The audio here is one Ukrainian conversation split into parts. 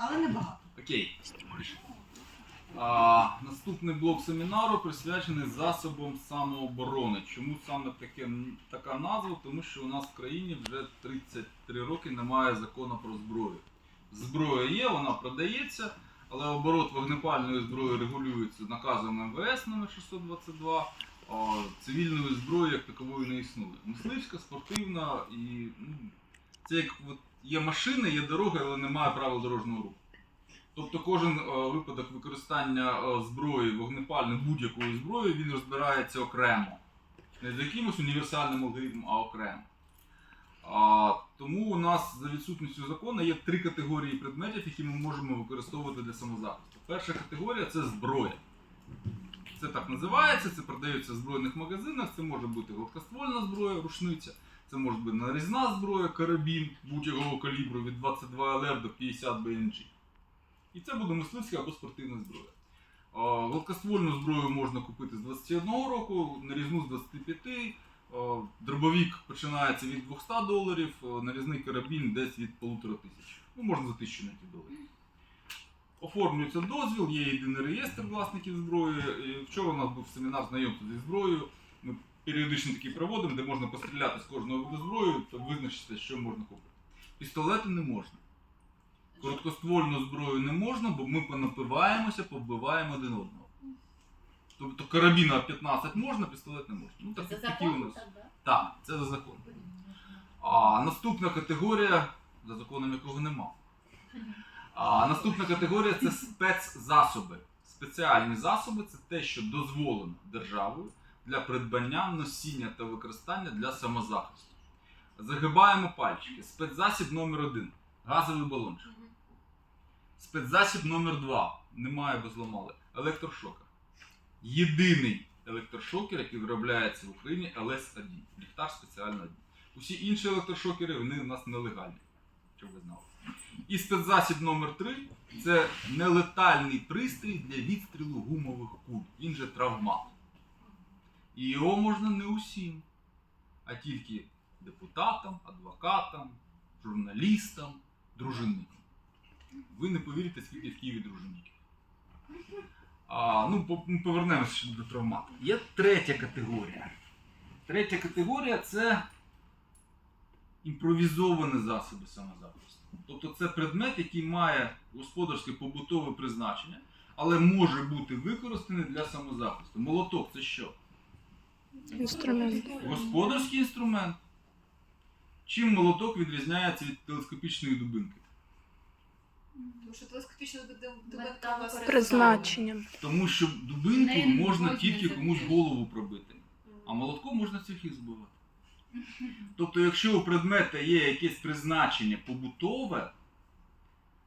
але не багато. Окей. А, наступний блок семінару присвячений засобам самооборони. Чому саме таке, така назва? Тому що у нас в країні вже 33 роки немає закону про зброю. Зброя є, вона продається, але оборот вогнепальної зброї регулюється наказом МВС номер 622. А цивільної зброї як такової не існує. Мисливська, спортивна і ну, це як от, є машини, є дороги, але немає правил дорожнього руху. Тобто кожен е, випадок використання е, зброї, вогнепальної будь-якої зброї, він розбирається окремо. Не за якимось універсальним алгоритмом, а окремо. А, тому у нас за відсутністю закону є три категорії предметів, які ми можемо використовувати для самозахисту. Перша категорія це зброя. Це так називається, це продається в збройних магазинах, це може бути гладкоствольна зброя, рушниця, це може бути нарізна зброя, карабін будь-якого калібру від 22 ЛР до 50 БНГ. І це буде мисливська або спортивна зброя. Гладкоствольну зброю можна купити з 21 року, нарізну з 25, а, дробовик починається від 200 доларів, нарізний карабін десь від 1500. Ну, можна за 1000 знайти доларів. Оформлюється дозвіл, є єдиний реєстр власників зброї. Вчора у нас був семінар знайомства зі зброєю. Ми періодично такий проводимо, де можна постріляти з кожного виду зброї та визначитися, що можна купити. Пістолети не можна. Короткоствольну зброю не можна, бо ми понапиваємося, побиваємо один одного. Тобто карабіна 15 можна, пістолет не можна. Ну, так, За такі у нас. так, да? Так, це за законом. А наступна категорія, за законом якого нема. А наступна категорія це спецзасоби. Спеціальні засоби це те, що дозволено державою для придбання, носіння та використання для самозахисту. Загибаємо пальчики. Спецзасіб номер один газовий балончик. Спецзасіб номер 2 немає, бо зламали. Електрошокер. Єдиний електрошокер, який виробляється в Україні, ЛС-1. Ліхтар спеціально 1. Усі інші електрошокери вони у нас нелегальні. Щоб ви знали. І спецзасіб номер 3 це нелетальний пристрій для відстрілу гумових куль, він же травмат. І його можна не усім, а тільки депутатам, адвокатам, журналістам, дружинникам. Ви не повірите, скільки в Києві дружинників. А, ну, повернемося до травмат. Є третя категорія. Третя категорія це імпровізовані засоби самозахисту. Тобто це предмет, який має господарське побутове призначення, але може бути використаний для самозахисту. Молоток це що? Інструмент. Господарський інструмент. Чим молоток відрізняється від телескопічної дубинки? Тому що телескопічна Металокористування. Призначенням. Тому що дубинку Нею можна можна тільки забити. комусь голову пробити, а молотком можна всіх їх збивати. Тобто, якщо у предмета є якесь призначення побутове,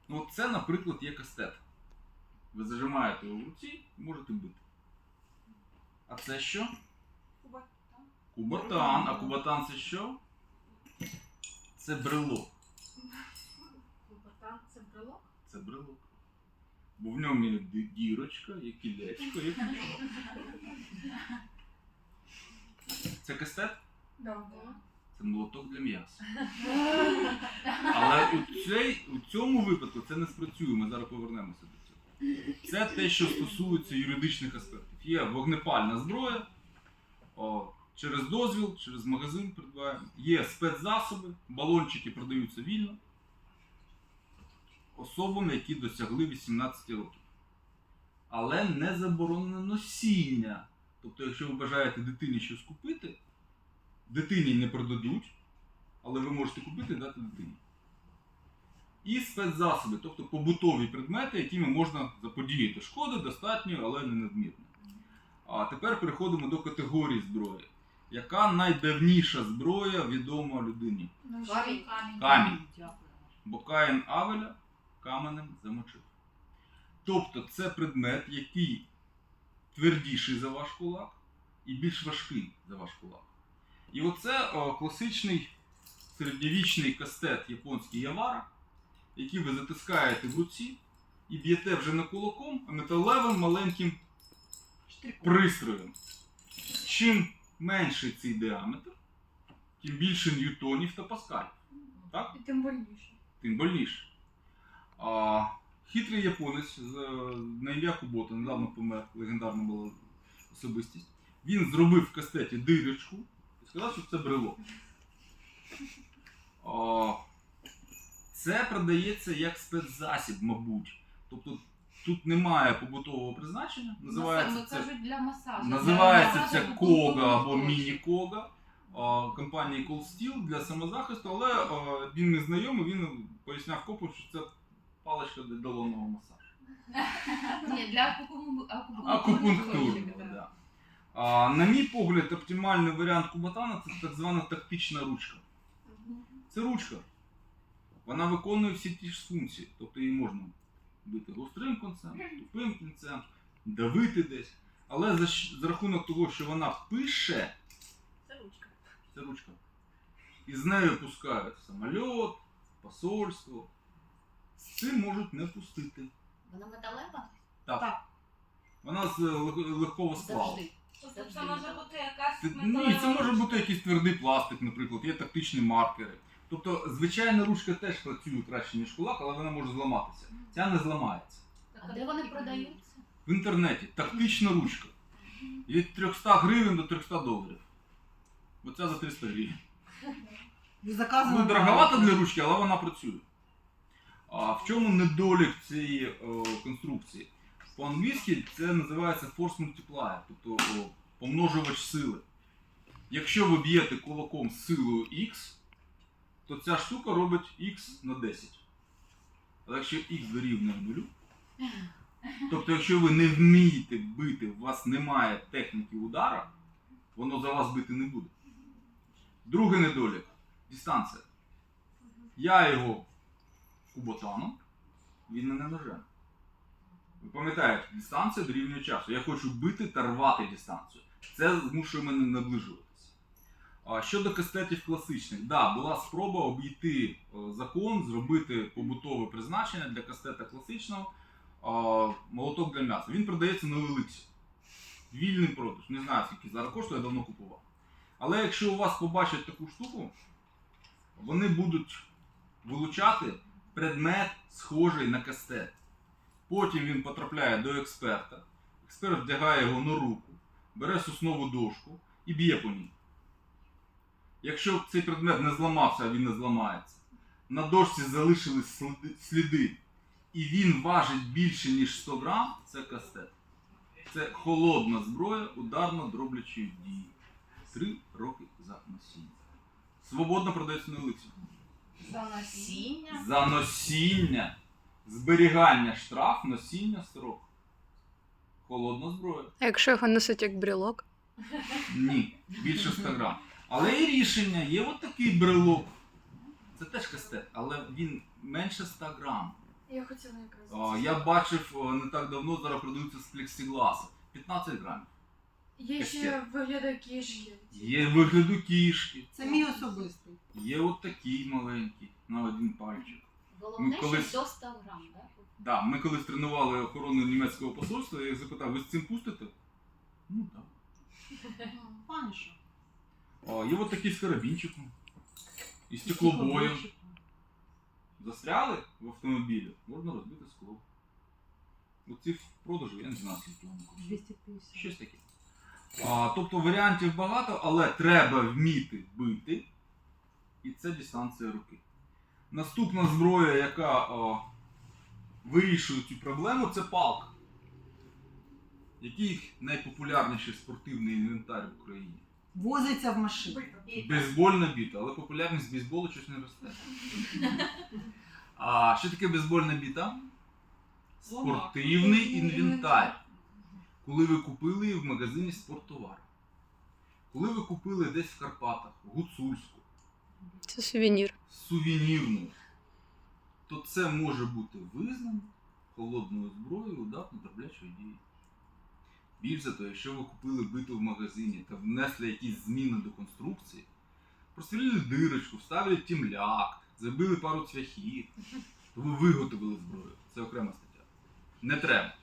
ну це, наприклад, є кастет. Ви зажимаєте його в руці і можете бити. А це що? Кубатан. А кубатан це що? Це брелок. Кубатан це брелок? Це брелок. Бо в ньому є дірочка, є кілечко, є ключ. Це кастет? Це молоток для м'яса. Але у, цей, у цьому випадку це не спрацює, ми зараз повернемося до цього. Це те, що стосується юридичних аспектів. Є вогнепальна зброя, о, через дозвіл, через магазин придбаємо. Є спецзасоби, балончики продаються вільно особами, які досягли 18 років. Але не заборонено носіння. Тобто, якщо ви бажаєте дитині щось купити, дитині не продадуть, але ви можете купити і дати дитині. І спецзасоби, тобто побутові предмети, якими можна заподіяти шкоди достатньо, але не надмірно. А тепер переходимо до категорії зброї. Яка найдавніша зброя відома людині? Камінь. Камінь. Бо Каїн Авеля каменем замочив. Тобто це предмет, який твердіший за ваш кулак і більш важкий за ваш кулак. І оце о, класичний середньовічний кастет японський Явара, який ви затискаєте в руці і б'єте вже не кулаком, а металевим маленьким пристроєм. Чим менший цей діаметр, тим більше ньютонів та паскалів. Так? І тим больніше. тим больніше. А, хитрий японець з, на ім'я Кубота, недавно помер, легендарна була особистість. Він зробив в кастеті дирочку і сказав, що це брелок. А, Це продається як спецзасіб, мабуть. Тобто тут немає побутового призначення. Називається Ну, це, кажуть для масажу. називається це кога або міні-кога а, компанії Cold Steel для самозахисту, але а, він не знайомий, він поясняв копу, що це паличка для долонного масажу. Ні, для акупунктури. Акупунктурного, да. А, на мій погляд, оптимальний варіант кубатана це так звана тактична ручка. Це ручка. Вона виконує всі ті ж функції. Тобто її можна бити гострим кінцем, тупим кінцем, давити десь. Але за, за рахунок того, що вона пише, Це ручка. це ручка. І з нею пускають самоліт, посольство. З цим можуть не пустити. Вона металева? Так. так. Вона з легкого сплаву. Завжди. Це може бути якась Це- Ні, металева це може бути якийсь твердий пластик, наприклад, є тактичні маркери. Тобто, звичайна ручка теж працює краще, ніж кулак, але вона може зламатися. Ця не зламається. А де вони продаються? В інтернеті тактична ручка. Від 300 гривень до 300 доларів. Оця за 300 гривень. Ну, дороговато для ручки, але вона працює. А в чому недолік цієї о, конструкції? По-англійськи це називається force multiplier, тобто о, помножувач сили. Якщо ви б'єте кулаком з силою X, то ця штука робить X на 10. Але якщо X дорівнює нулю, тобто якщо ви не вмієте бити, у вас немає техніки удара, воно за вас бити не буде. Другий недолік дистанція. Я його куботаном, він мене ножем. Ви пам'ятаєте, дистанція дорівнює часу. Я хочу бити та рвати дистанцію. Це змушує мене наближуватися. Щодо кастетів класичних, да, була спроба обійти е, закон, зробити побутове призначення для кастета класичного молоток для м'яса. Він продається на Еликсі. Вільний продаж. Не знаю, скільки зараз коштує, я давно купував. Але якщо у вас побачать таку штуку, вони будуть вилучати предмет, схожий на кастет. Потім він потрапляє до експерта. Експерт вдягає його на руку, бере соснову дошку і б'є по ній. Якщо цей предмет не зламався, а він не зламається, на дошці залишились сліди- і він важить більше, ніж 100 грам, це кастет. Це холодна зброя ударно-дроблячої дії. Три роки за носіння. Свободно продається на Олексі. За насіння. За носіння, зберігання штраф, носіння строк. Холодна зброя. А якщо його носить як брілок? Ні, більше 100 грам. Але є рішення, є от такий брелок. Це теж кастет, але він менше 100 грам. Я хотіла якраз. О, я бачив о, не так давно, зараз продаються з плексігласу. 15 грамів. Є ще вигляди кішки. Є вигляду кішки. Це мій особистий. Є от такий маленький, на один пальчик. Головне, Ну, колись- що до 100 грам, так? Да, ми колись тренували охорону німецького посольства, я їх запитав, ви з цим пустите? Ну так. Паніше. О, є от такий з карабінчиком. І стеклобоєм. Застряли в автомобілі, можна розбити скло. Оці в продажу, я не знаю, скільки вони коштують. 250. Щось таке. А, тобто варіантів багато, але треба вміти бити. І це дистанція руки. Наступна зброя, яка а, вирішує цю проблему, це палка. Який найпопулярніший спортивний інвентар в Україні? Возиться в машині. Бейсбольна біта, але популярність бейсболу щось не росте. А що таке бейсбольна біта? Спортивний інвентар. Коли ви купили в магазині спорттовар. Коли ви купили десь в Карпатах, в Гуцульську, Це сувенір. сувенірну, то це може бути визнано холодною зброєю ударно-дроблячої дії. Більш за те, якщо ви купили биту в магазині та внесли якісь зміни до конструкції, прострілили дирочку, вставили тімляк, забили пару цвяхів, то ви виготовили зброю. Це окрема стаття. Не треба.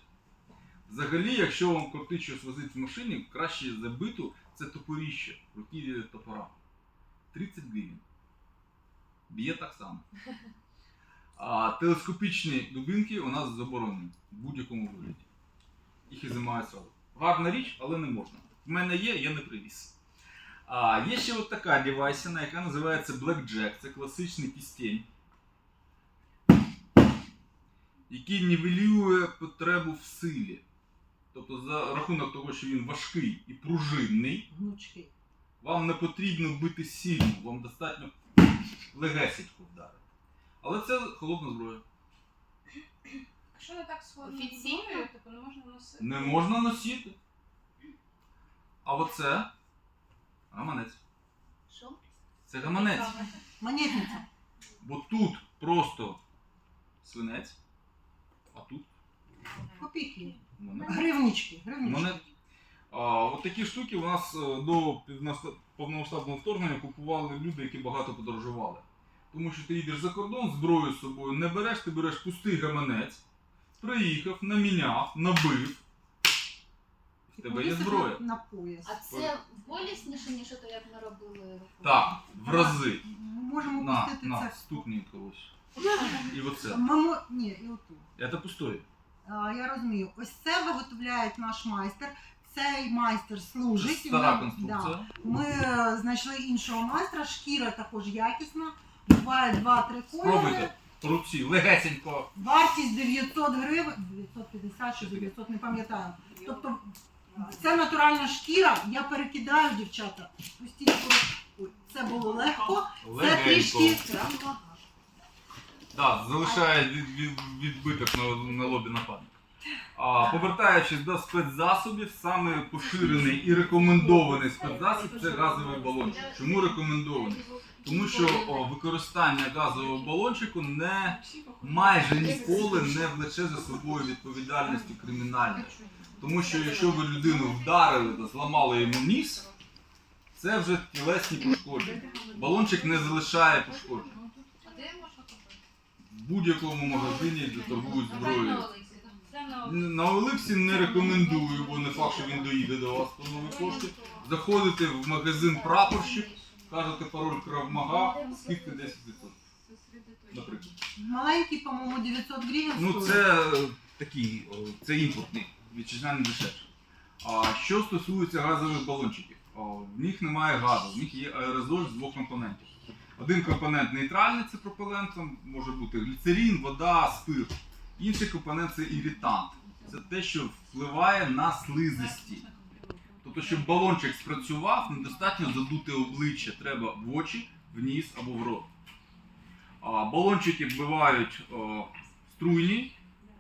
Взагалі, якщо вам кортить щось возити в машині, краще забиту це топоріще, руків'я топора. 30 гривень. Б'є так само. А телескопічні дубинки у нас заборонені в будь-якому вигляді. Їх ізимають сразу. Гарна річ, але не можна. В мене є, я не привіз. А є ще от така девайсина, яка називається Blackjack. Це класичний кістень, який нівелює потребу в силі. Тобто за рахунок того, що він важкий і пружинний, Гнучки. вам не потрібно бити сильно, вам достатньо легесенько вдарити. Але це холодна зброя. Якщо не так сходно Офіційно? зброєю, типу не можна носити. Не можна носити. А оце гаманець. Що? Це гаманець. Монетниця. Бо тут просто свинець, а тут Копійки. монет. Гривнички. Гривнички. Монет. А, от такі штуки у нас е, до півнаста- повномасштабного вторгнення купували люди, які багато подорожували. Тому що ти їдеш за кордон, зброю з собою не береш, ти береш пустий гаманець, приїхав, наміняв, набив. В тебе є зброя. На пояс. А це болісніше, ніж то, як ми робили? Так, в рази. Ми можемо На, пустити на, це. стукни когось. І оце. Ми, мо- ні, і отут. Це пустое. А, я розумію. Ось це виготовляє наш майстер. Цей майстер служить. Стара Ми- конструкція. Да. Ми е, знайшли іншого майстра, шкіра також якісна. Буває 2-3 кольори. Спробуйте. Руці, легесенько. Вартість 900 гривень, 950 чи 900, не пам'ятаю. Тобто це натуральна шкіра, я перекидаю, дівчата. Постійно. Ой, це було легко. Це трішки Легенько. Так, залишає від, від, відбиток на, на лобі нападника. А, повертаючись до спецзасобів, саме поширений і рекомендований спецзасіб це газовий балончик. Чому рекомендований? Тому що о, використання газового балончику не майже ніколи не влече за собою відповідальності кримінальної. Тому що якщо ви людину вдарили та зламали йому ніс, це вже тілесні пошкодження. Балончик не залишає купити? В будь-якому магазині, де торгують зброєю. Це на Олексі не рекомендую, бо не факт, що він доїде до вас по новій пошті. Заходите в магазин прапорщик, кажете пароль Кравмага, скидка 10%. Наприклад. Маленький, по-моєму, 900 гривень. Ну стоїть. це е, такий, о, це імпортний, вітчизняний дешевше. А що стосується газових балончиків, о, в них немає газу, в них є аерозоль з двох компонентів. Один компонент нейтральний, це пропелент, там може бути гліцерин, вода, спирт. Інший компонент це іритант. Це те, що впливає на слизисті. Тобто, щоб балончик спрацював, недостатньо задути обличчя, треба в очі, в ніс або в рот. А, балончики бувають о, струйні,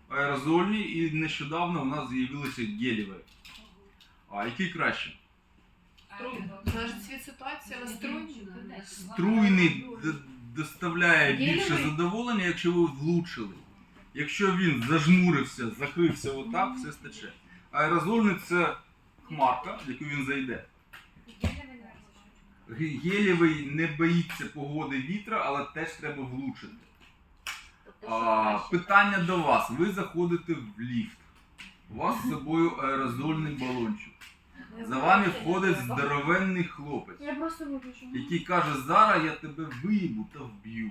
аерозольні і нещодавно у нас з'явилися гелєві. А який краще? Залежить від ситуації, але. Струйний доставляє більше задоволення, якщо ви влучили. Якщо він зажмурився, закрився отак, все стече. Аерозольний це хмарка, в яку він зайде. Ге- Гелєвий не боїться погоди вітра, але теж треба влучити. Тобто, А, питання до вас. Ви заходите в ліфт. У вас з собою аерозольний балончик. За вами входить здоровенний хлопець, який каже, зараз я тебе виїбу та вб'ю.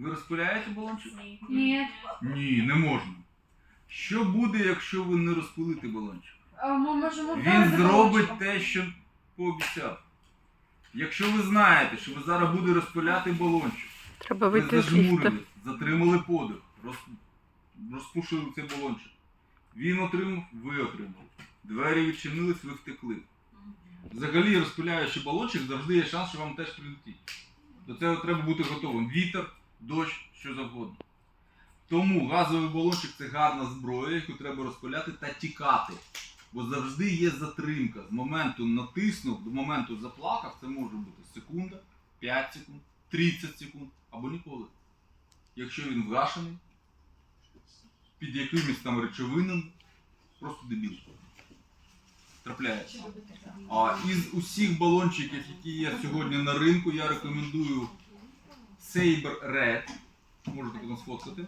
Ви розпиляєте балончик? Ні. Ні, не можна. Що буде, якщо ви не розпилите балончик? А ми можемо Він вдарити зробить балончиком. те, що пообіцяв. Якщо ви знаєте, що ви зараз будете розпиляти балончик, Треба ви вийти з ліфта. зажмурились, затримали подих, роз... розпушили цей балончик. Він отримав, ви отримали. Двері відчинились, ви втекли. Взагалі, розпиляючи балончик, завжди є шанс, що вам теж прилетить. До цього треба бути готовим. Вітер, дощ, що завгодно. Тому газовий балончик це гарна зброя, яку треба розпиляти та тікати. Бо завжди є затримка. З моменту натиснув до моменту заплакав, це може бути секунда, 5 секунд, 30 секунд або ніколи. Якщо він вгашений, під якимись там речовинами, просто дебіл. Трапляється. А із усіх балончиків, які є сьогодні на ринку, я рекомендую Saber Red. Можете потім сфоткати.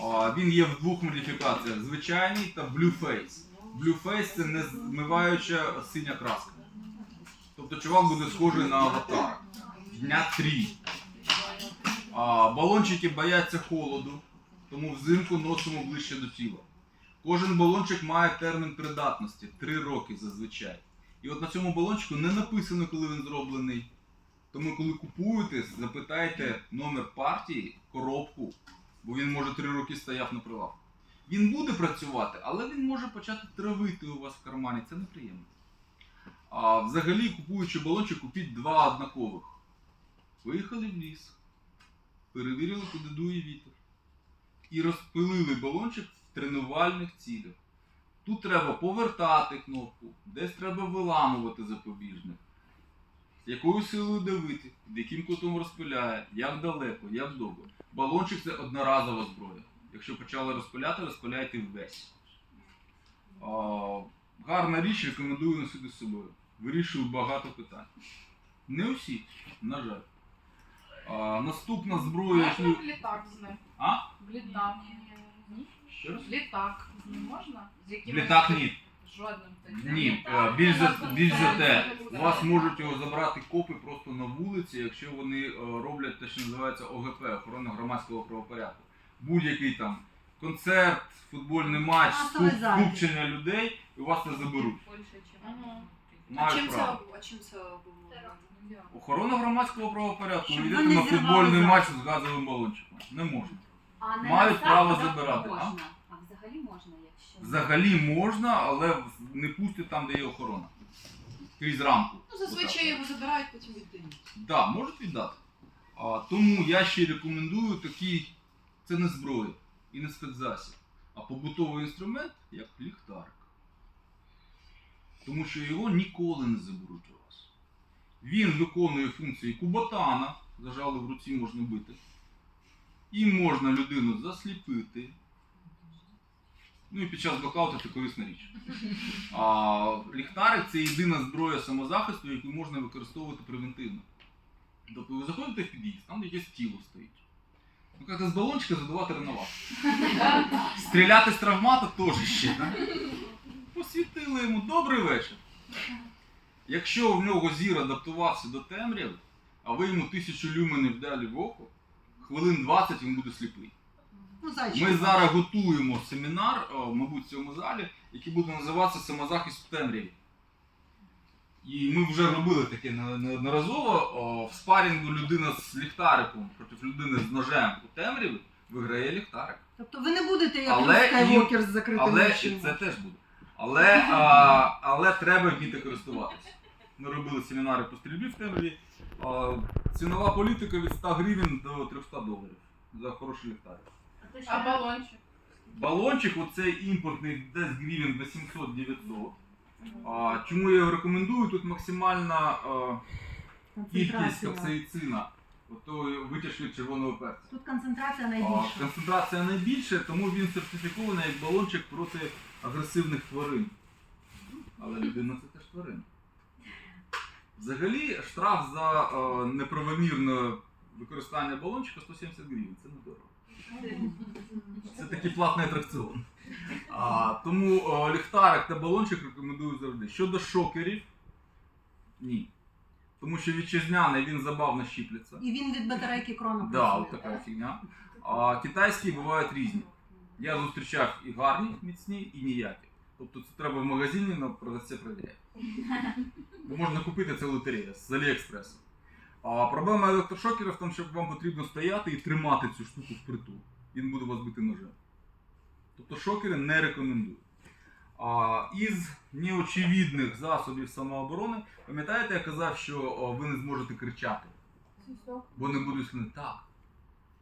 А, він є в двох модифікаціях: звичайний та Blue Face. Blue Face це не змиваюча синя краска. Тобто чувак буде схожий на аватара. Дня 3. А, А, балончики бояться холоду, тому взимку носимо ближче до тіла. Кожен балончик має термін придатності 3 роки зазвичай. І от на цьому балончику не написано, коли він зроблений. Тому, коли купуєте, запитайте номер партії, коробку, бо він може 3 роки стояв на прилавку. Він буде працювати, але він може почати травити у вас в кармані. Це неприємно. А взагалі, купуючи балончик, купіть два однакових. Виїхали в ліс, перевірили, куди дує вітер. І розпилили балончик в тренувальних цілях. Тут треба повертати кнопку, десь треба виламувати запобіжник. Якою силою давити, під яким кутом розпиляє, як далеко, як довго. Балончик це одноразова зброя. Якщо почали розпиляти, розпиляйте ввесь. А, гарна річ, рекомендую носити з собою. Вирішую багато питань. Не усі, на жаль. А, наступна зброя. Можна в літак з ним? А? В літак. Ще раз? В літак з ним можна? З В якимось літак ні. Жодним тоді. Ні, е, більш за, більш за те, у вас можуть його забрати копи просто на вулиці, якщо вони е, роблять те, що називається ОГП, охорона громадського правопорядку. Будь-який там концерт, футбольний матч, Масовий скуп- захід. скупчення людей, і вас не заберуть. Ага. А Мають чим це, право. а чим це обумовлено? Охорона громадського правопорядку. Щоб Ви ви йдете не на зірвали футбольний матч з газовим балончиком. Не можна. А не Мають на право завтра забирати, а? Можна. Можна, якщо. Взагалі можна, але не пустять там, де є охорона. Крізь рамку. Ну, зазвичай його забирають, потім віддають. Да, можуть віддати. А, тому я ще рекомендую такий, це не зброя і не спецзасіб, а побутовий інструмент, як ліхтарик. Тому що його ніколи не заберуть у вас. Він виконує функції куботана, зажали в руці можна бити. І можна людину засліпити. Ну і під час блокауту це корисна річ. А, ліхтарик це єдина зброя самозахисту, яку можна використовувати превентивно. Тобто ви заходите в під'їзд, там якесь тіло стоїть. Ну, як з балончика задувати рановато. Стріляти з травмата теж ще, так? Посвітили йому добрий вечір. Якщо в нього зір адаптувався до темряви, а ви йому тисячу люменів далі в око, хвилин 20 він буде сліпий. Ну, зайчик. Ми зараз готуємо семінар, о, мабуть, в цьому залі, який буде називатися Самозахист в темряві. І ми вже робили таке неодноразово. О, в спарінгу людина з ліхтариком проти людини з ножем у темряві виграє ліхтарик. Тобто ви не будете як Але Скайвокер з закритими Але і очима. це теж буде. Але, а, але треба вміти користуватися. Ми робили семінари по стрільбі в темряві. А, цінова політика від 100 гривень до 300 доларів за хороший ліхтарик. А А балончик? Балончик, оцей імпортний десь гривень 800-900. А, чому я його рекомендую? Тут максимальна а, кількість капсаїцина, ото витяжки червоного перця. Тут концентрація А, найбільша. концентрація найбільша, тому він сертифікований як балончик проти агресивних тварин. Але людина це теж тварина. Взагалі, штраф за е, неправомірне використання балончика 170 гривень. Це недорого. Це такий платний атракціон. А, тому е, ліхтарик та балончик рекомендую завжди. Щодо шокерів, ні. Тому що вітчизняний він забавно щіпляться. І він від батарейки крона Да, от така фігня. А китайські бувають різні. Я зустрічав і гарні, міцні, і ніякі. Тобто це треба в магазині на продавця перевіряти. Бо Можна купити це лотерея з Аліекспресу. А проблема електрошокерів в тому, що вам потрібно стояти і тримати цю штуку впритул. Він буде вас бити ножем. Тобто шокери не рекомендую. А, із неочевидних засобів самооборони, пам'ятаєте, я казав, що ви не зможете кричати. Бо не будуть слини. Так.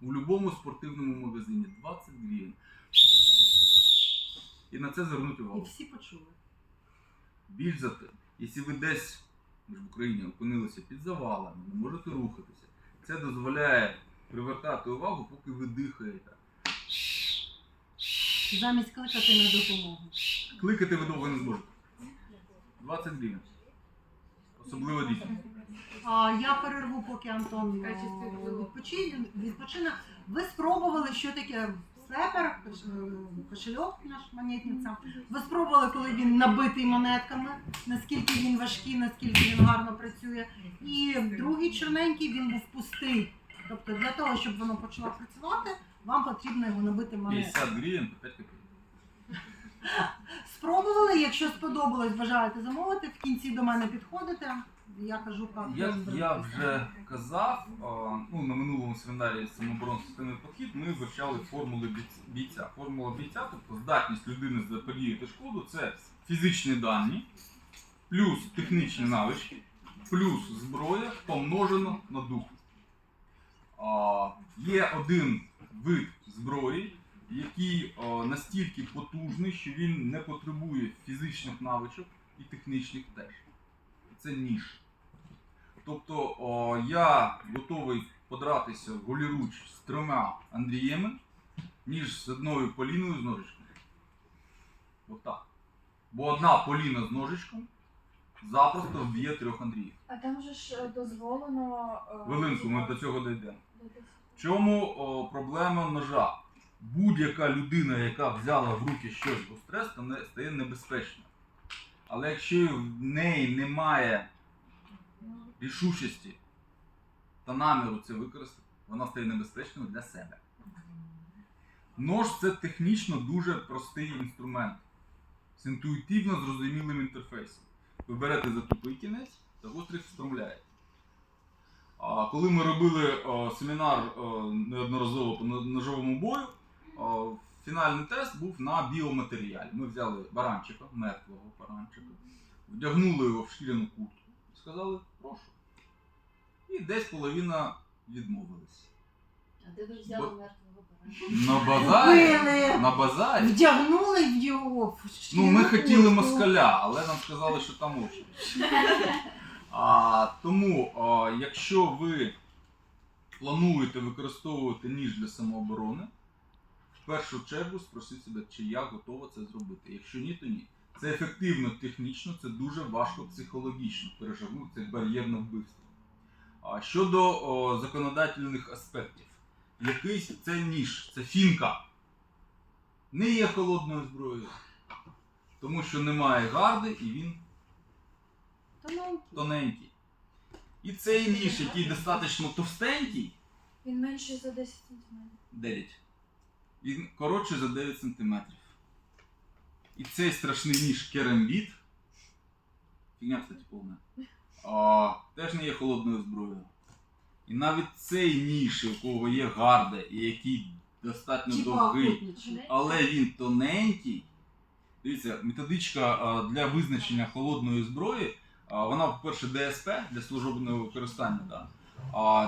У будь-якому спортивному магазині 20 гривень. І на це звернути І всі почули. Більш за те, якщо ви десь в Україні опинилися під завалами, не можете рухатися, це дозволяє привертати увагу, поки ви дихаєте. Замість кликати на допомогу. Кликати ви довго не зможете. 20 гривень. Особливо дітям. А я перерву, поки Антон качестві е, відпочине. відпочине. Ви спробували, що таке слепер, е, кошельок наш монетниця. Ви спробували, коли він набитий монетками, наскільки він важкий, наскільки він гарно працює. І другий чорненький він був пустий. Тобто для того, щоб воно почало працювати, вам потрібно його набити монетками. 50 гривень по 5 копійок. Спробували, якщо сподобалось, бажаєте замовити, в кінці до мене підходите. Я кажу, як Як я зробити. вже казав, а, ну, на минулому семінарі самооборон системний підхід ми вивчали формули бійця. Формула бійця, тобто здатність людини заподіяти шкоду, це фізичні дані, плюс технічні навички, плюс зброя помножено на дух. А, є один вид зброї, який а, настільки потужний, що він не потребує фізичних навичок і технічних теж. Це ніж. Тобто о, я готовий подратися голіруч з трьома Андріями, ніж з одною Поліною з ножичком. Отак. Бо одна Поліна з ножичком запросто вб'є трьох Андріїв. А там же ж е, дозволено. е, Хвилинку, ми до цього дійдемо. В чому о, проблема ножа? Будь-яка людина, яка взяла в руки щось гостре, стає небезпечною. Але якщо в неї немає рішучості та наміру це використати, вона стає небезпечною для себе. Нож це технічно дуже простий інструмент з інтуїтивно зрозумілим інтерфейсом. Ви берете за тупий кінець та гострий встромляєте. Коли ми робили е, семінар е, неодноразово по ножовому бою, фінальний тест був на біоматеріалі. Ми взяли баранчика, мертвого баранчика, вдягнули його в шкіряну куртку і сказали прошу. І десь половина відмовилась. А де ви взяли Бо- мертвого барана? На базарі. Купили, На базарі. вдягнули в його. в Ну, ми шкіряну хотіли куртку. москаля, але нам сказали, що там очередь. А, тому, а, якщо ви плануєте використовувати ніж для самооборони, першу чергу спросіть себе, чи я готова це зробити. Якщо ні, то ні. Це ефективно технічно, це дуже важко психологічно перешагнути це бар'єрне вбивство. А щодо о, законодательних аспектів, якийсь це ніж, це фінка. Не є холодною зброєю. Тому що немає гарди і він Тоненький. тоненький. І цей ніж, який достатньо товстенький, Він менший за 10 см. 9. Він коротший за 9 см. І цей страшний ніж керамбіт. Фігня, кстати, повна. А, теж не є холодною зброєю. І навіть цей ніж, у кого є гарда, і який достатньо Типа довгий, але він тоненький. Дивіться, методичка для визначення холодної зброї, вона, по-перше, ДСП для службового використання. Да?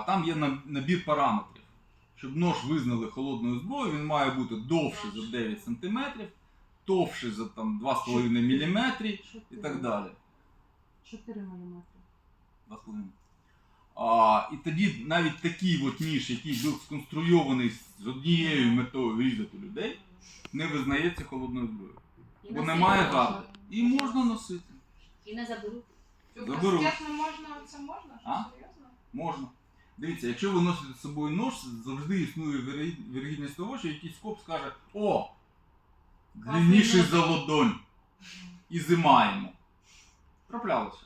Там є набір параметрів. Щоб нож визнали холодною зброєю, він має бути довший за 9 см, товщий за там, 2,5 мм і так далі. 4 мм. 2,5. А, і тоді навіть такий от ніж, який був сконструйований з однією метою різати людей, не визнається холодною зброєю. І Бо носити немає можна. гарди. І можна носити. І не заберуть. Заберу. Як не можна, це можна? А? серйозно? Можна. Дивіться, якщо ви носите з собою нож, завжди існує вірогідність того, що якийсь коп скаже: О! Длинніший за ладонь. І зимаємо. Траплялося.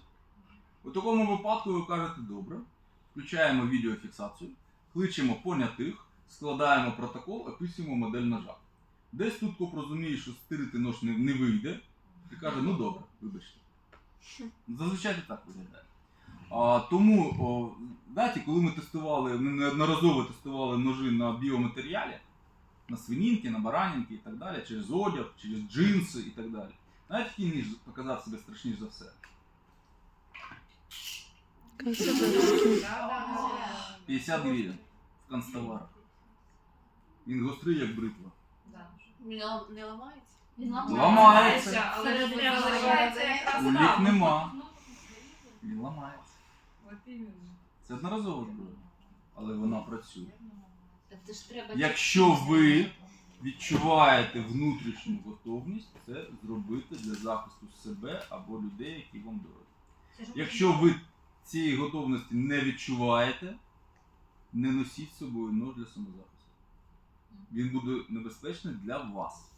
У такому випадку ви кажете, добре, включаємо відеофіксацію, кличемо понятих, складаємо протокол, описуємо модель ножа. Десь тут коп розуміє, що стирити нож не, не вийде, і каже, ну добре, вибачте. Зазвичай так виглядає. А, тому, о, знаєте, коли ми тестували, ми неодноразово тестували ножи на біоматеріалі, на свинінки, на баранінки і так далі, через одяг, через джинси і так далі. Знаєте, який ніж показав себе страшніше за все? Канцелярський. Да, да, да. 50 гривень в канцтоварах. Він гострий, як бритва. Не ламається? Він Ламається. але ж ряду. залишається якраз У них там. нема. Він ламається. Це одноразова зброя. Але вона працює. Ж треба... Якщо ви відчуваєте внутрішню готовність, це зробити для захисту себе або людей, які вам дорогі. Якщо ви цієї готовності не відчуваєте, не носіть з собою нож для самозахисту. Він буде небезпечний для вас.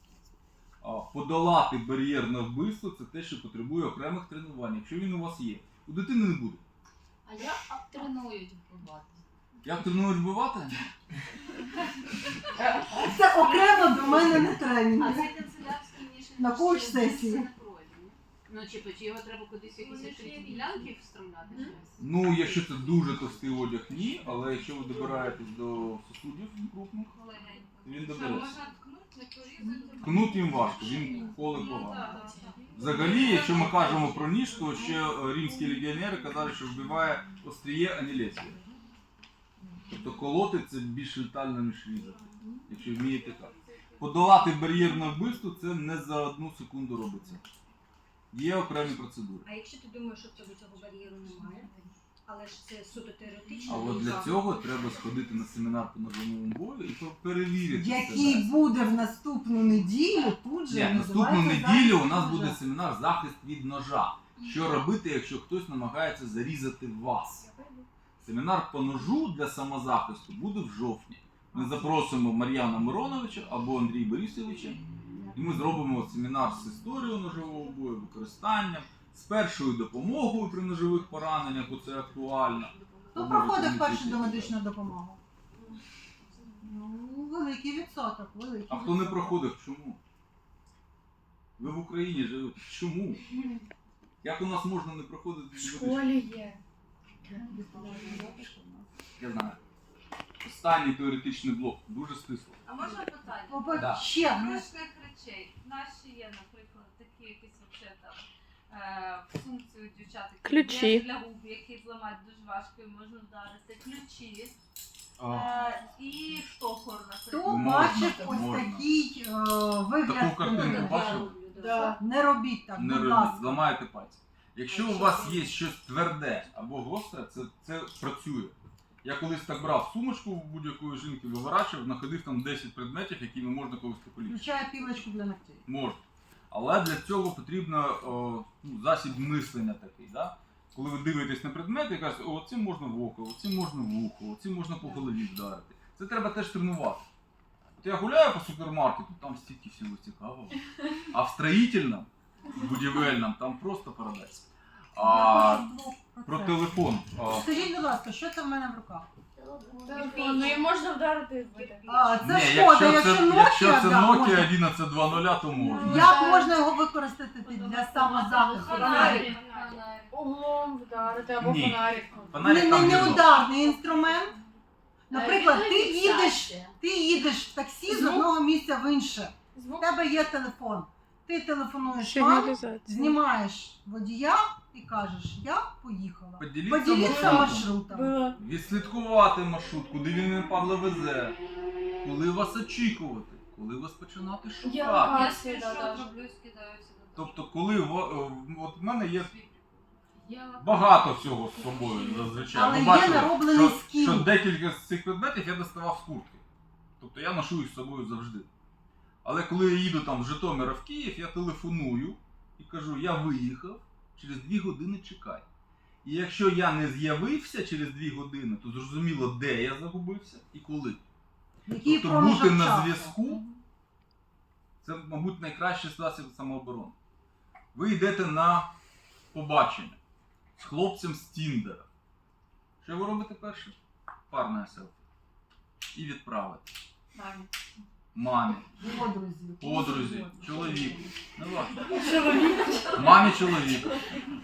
А подолати бар'єр на вбивство це те, що потребує окремих тренувань. Якщо він у вас є, у дитини не буде. А як тренують вбивати? Як тренують вбивати? Це окремо до мене на А тренінг. цей канцелярський ніж На не пройде, ні? Ну, чи, чи його треба кудись в якісь відкриті ділянки встромляти? щось? Ну, якщо це дуже товстий одяг, ні, але якщо ви добираєтесь до сусудів крупних, він добереться. Ткнуть їм важко, він коле погано. Взагалі, якщо ми кажемо про ніж, то ще е, римські легіонери казали, що вбиває остріє, а не лезвие. Тобто колоти це більш летально, ніж різати, якщо вмієте так. Подолати бар'єр на вбивство це не за одну секунду робиться. Є окремі процедури. А якщо ти думаєш, що в тебе цього бар'єру немає, але ж це суто теоретично. А от для цього треба сходити на семінар по ножовому бою і перевірити Який себе. буде в наступну неділю, тут же Ні, наступну називається неділю у захист нас буде ножа. семінар захист від ножа. Що робити, якщо хтось намагається зарізати вас? Семінар по ножу для самозахисту буде в жовтні. Ми запросимо Мар'яна Мироновича або Андрія Борисовича, і ми зробимо семінар з історією ножового бою, використанням, з першою допомогою при ножових пораненнях, бо це актуально. Хто проходив першу домедичну допомогу? Ну, великий відсоток, великий. А хто не відсоток. проходив, чому? Ви в Україні живете. Чому? Як у нас можна не проходити? В школі є. Я знаю. Останній теоретичний блок дуже стисло. А можна питання? Опа, Да. Ще ну, речей. Наші є, наприклад, такі якісь вообще там е, функції у дівчат. які Ключі. є для губ, які зламати дуже важко і можна вдарити. Ключі. Е, і штопор, хто. Можна, бачив ось можна. такий е, вигляд? Таку картинку книги? бачив? Да. Не робіть так, Не будь робіть, ласка. зламаєте пальці. Якщо у вас є щось тверде або гостре, це, це працює. Я колись так брав сумочку в будь-якої жінки, виворачував, знаходив там 10 предметів, якими можна когось полічити. Включає пілочку для ногтей. Можна. Але для цього потрібно о, ну, засіб мислення такий. Да? Коли ви дивитесь на предмет і кажете, о, цим можна в око, цим можна в ухо, цим можна по голові вдарити. Це треба теж тренувати. От я гуляю по супермаркету, там стільки всього цікавого. А в строїтельному, будівельному, там просто парадайс. А про телефон. А, Скажіть, будь ласка, що це в мене в руках? Ну і можна вдарити. А, це ні, шкода, якщо це, якщо Nokia, це да, Nokia можна. 1120, то можна. Як можна його використати для самозахисту? Фонарик. Углом вдарити або Ні. фонариком. Фонарик Не, там не, є. ударний інструмент. Наприклад, ти їдеш, ти їдеш в таксі з Звук. одного місця в інше. У Звук. тебе є телефон. Ти телефонуєш вам, Сигналізація. знімаєш водія і кажеш, я поїхала. Поділіться Поділіться маршрутом. маршрутом. Відслідкувати маршрут, куди він не падло везе, коли вас очікувати, коли вас починати шукати. Я да, роблю, скидаю. Тобто, коли в- е, от в мене є багато всього з собою зазвичай. Але Ви є бачили, нароблений що, що декілька з цих предметів я доставав з куртки. Тобто я ношу їх з собою завжди. Але коли я їду там з Житомира в Київ, я телефоную і кажу, я виїхав, через дві години чекай. І якщо я не з'явився через дві години, то зрозуміло, де я загубився і коли. Який Тобто бути на зв'язку це, мабуть, найкращий засіб самооборони. Ви йдете на побачення з хлопцем з Тіндера. Що ви робите перше? Парне селфі. І відправити. Мамі. Подрузі. чоловіку. Не. Мамі чоловіка.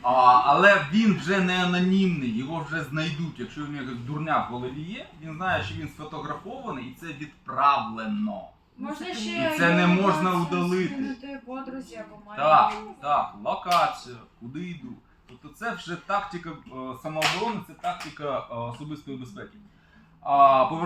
А, але він вже не анонімний, його вже знайдуть. Якщо він якась дурня в голові є, він знає, що він сфотографований і це відправлено. Можна ще І це не можна удалити. подрузі або мамі. Так, так, локація, куди йду. Тобто це вже тактика е, самооборони, це тактика е, особистої безпеки. А повертаючись